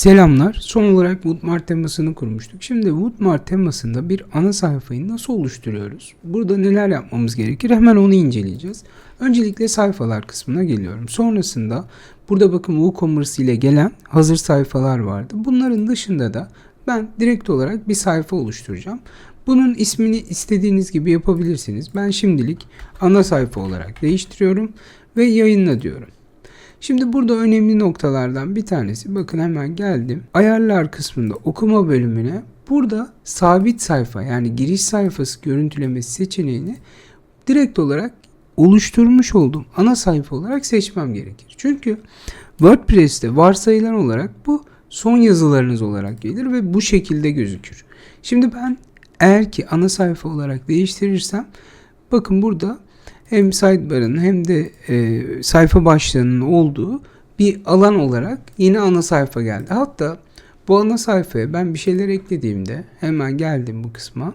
Selamlar. Son olarak Woodmart temasını kurmuştuk. Şimdi Woodmart temasında bir ana sayfayı nasıl oluşturuyoruz? Burada neler yapmamız gerekir? Hemen onu inceleyeceğiz. Öncelikle sayfalar kısmına geliyorum. Sonrasında burada bakın WooCommerce ile gelen hazır sayfalar vardı. Bunların dışında da ben direkt olarak bir sayfa oluşturacağım. Bunun ismini istediğiniz gibi yapabilirsiniz. Ben şimdilik ana sayfa olarak değiştiriyorum ve yayınla diyorum. Şimdi burada önemli noktalardan bir tanesi bakın hemen geldim. Ayarlar kısmında okuma bölümüne burada sabit sayfa yani giriş sayfası görüntülemesi seçeneğini direkt olarak oluşturmuş olduğum ana sayfa olarak seçmem gerekir. Çünkü WordPress'te varsayılan olarak bu son yazılarınız olarak gelir ve bu şekilde gözükür. Şimdi ben eğer ki ana sayfa olarak değiştirirsem bakın burada hem sidebar'ın hem de e, sayfa başlığının olduğu bir alan olarak yeni ana sayfa geldi. Hatta bu ana sayfaya ben bir şeyler eklediğimde hemen geldim bu kısma.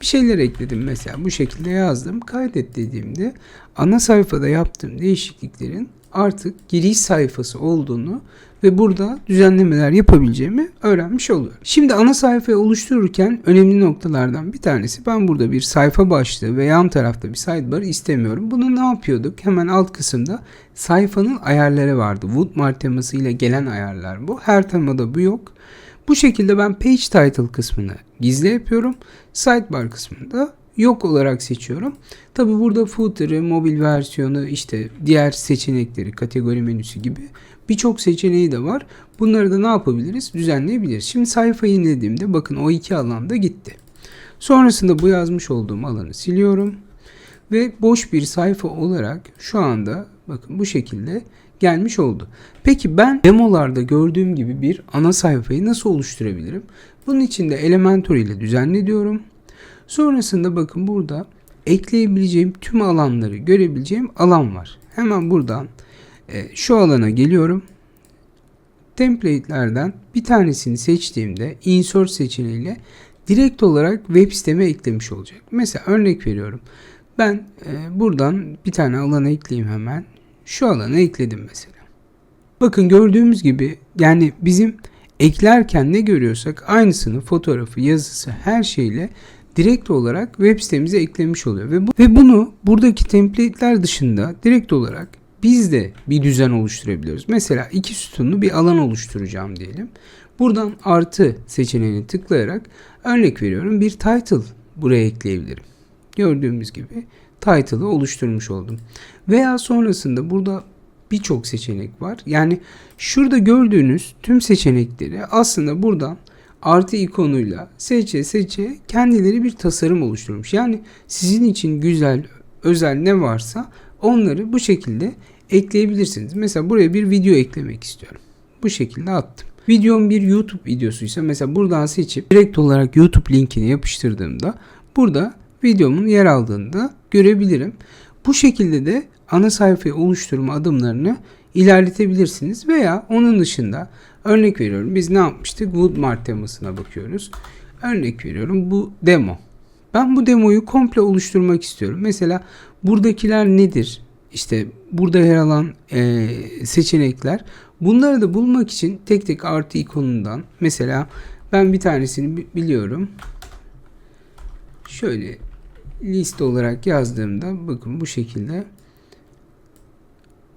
Bir şeyler ekledim mesela bu şekilde yazdım. Kaydet dediğimde ana sayfada yaptığım değişikliklerin artık giriş sayfası olduğunu ve burada düzenlemeler yapabileceğimi öğrenmiş oluyorum. Şimdi ana sayfayı oluştururken önemli noktalardan bir tanesi ben burada bir sayfa başlığı ve yan tarafta bir sidebar istemiyorum. Bunu ne yapıyorduk? Hemen alt kısımda sayfanın ayarları vardı. Woodmart teması ile gelen ayarlar bu. Her temada bu yok. Bu şekilde ben page title kısmını gizli yapıyorum. Sidebar kısmında yok olarak seçiyorum. Tabi burada footer'ı, mobil versiyonu, işte diğer seçenekleri, kategori menüsü gibi birçok seçeneği de var. Bunları da ne yapabiliriz? Düzenleyebiliriz. Şimdi sayfayı inlediğimde bakın o iki alanda gitti. Sonrasında bu yazmış olduğum alanı siliyorum. Ve boş bir sayfa olarak şu anda bakın bu şekilde gelmiş oldu. Peki ben demolarda gördüğüm gibi bir ana sayfayı nasıl oluşturabilirim? Bunun için de Elementor ile düzenle diyorum. Sonrasında bakın burada ekleyebileceğim tüm alanları görebileceğim alan var. Hemen buradan e, şu alana geliyorum. Template'lerden bir tanesini seçtiğimde insert seçeneğiyle direkt olarak web siteme eklemiş olacak. Mesela örnek veriyorum. Ben e, buradan bir tane alana ekleyeyim hemen. Şu alana ekledim mesela. Bakın gördüğümüz gibi yani bizim eklerken ne görüyorsak aynısını fotoğrafı, yazısı her şeyle direkt olarak web sitemize eklemiş oluyor. Ve, bu, ve bunu buradaki template'ler dışında direkt olarak biz de bir düzen oluşturabiliyoruz. Mesela iki sütunlu bir alan oluşturacağım diyelim. Buradan artı seçeneğini tıklayarak örnek veriyorum bir title buraya ekleyebilirim. Gördüğümüz gibi title'ı oluşturmuş oldum. Veya sonrasında burada birçok seçenek var. Yani şurada gördüğünüz tüm seçenekleri aslında buradan artı ikonuyla seçe seçe kendileri bir tasarım oluşturmuş. Yani sizin için güzel, özel ne varsa onları bu şekilde ekleyebilirsiniz. Mesela buraya bir video eklemek istiyorum. Bu şekilde attım. Videom bir YouTube videosuysa mesela buradan seçip direkt olarak YouTube linkini yapıştırdığımda burada videomun yer aldığını da görebilirim. Bu şekilde de ana sayfayı oluşturma adımlarını ilerletebilirsiniz veya onun dışında örnek veriyorum biz ne yapmıştık Woodmart temasına bakıyoruz. Örnek veriyorum bu demo. Ben bu demoyu komple oluşturmak istiyorum. Mesela buradakiler nedir? İşte burada yer alan e, seçenekler. Bunları da bulmak için tek tek artı ikonundan mesela ben bir tanesini biliyorum. Şöyle liste olarak yazdığımda bakın bu şekilde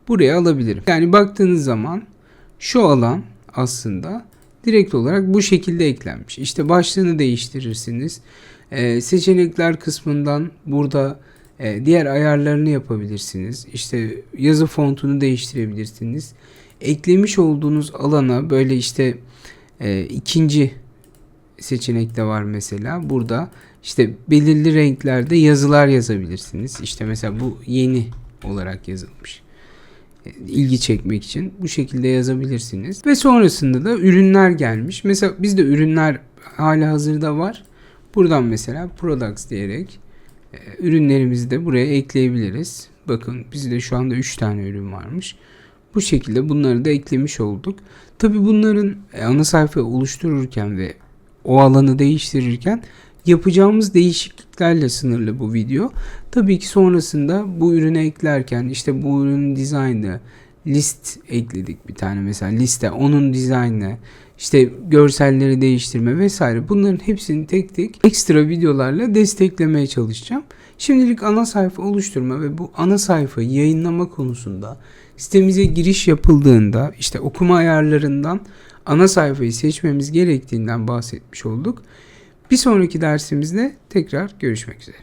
buraya alabilirim. Yani baktığınız zaman şu alan aslında direkt olarak bu şekilde eklenmiş. İşte başlığını değiştirirsiniz. Ee, seçenekler kısmından burada e, diğer ayarlarını yapabilirsiniz. İşte yazı fontunu değiştirebilirsiniz. Eklemiş olduğunuz alana böyle işte e, ikinci seçenek de var mesela. Burada işte belirli renklerde yazılar yazabilirsiniz. İşte mesela bu yeni olarak yazılmış. İlgi çekmek için bu şekilde yazabilirsiniz. Ve sonrasında da ürünler gelmiş. Mesela bizde ürünler hala hazırda var. Buradan mesela products diyerek e, ürünlerimizi de buraya ekleyebiliriz. Bakın bizde şu anda 3 tane ürün varmış. Bu şekilde bunları da eklemiş olduk. Tabi bunların e, ana sayfa oluştururken ve o alanı değiştirirken yapacağımız değişikliklerle sınırlı bu video. Tabii ki sonrasında bu ürüne eklerken işte bu ürünün dizaynı, list ekledik bir tane mesela liste onun dizaynı işte görselleri değiştirme vesaire bunların hepsini tek tek ekstra videolarla desteklemeye çalışacağım. Şimdilik ana sayfa oluşturma ve bu ana sayfayı yayınlama konusunda sitemize giriş yapıldığında işte okuma ayarlarından ana sayfayı seçmemiz gerektiğinden bahsetmiş olduk. Bir sonraki dersimizde tekrar görüşmek üzere.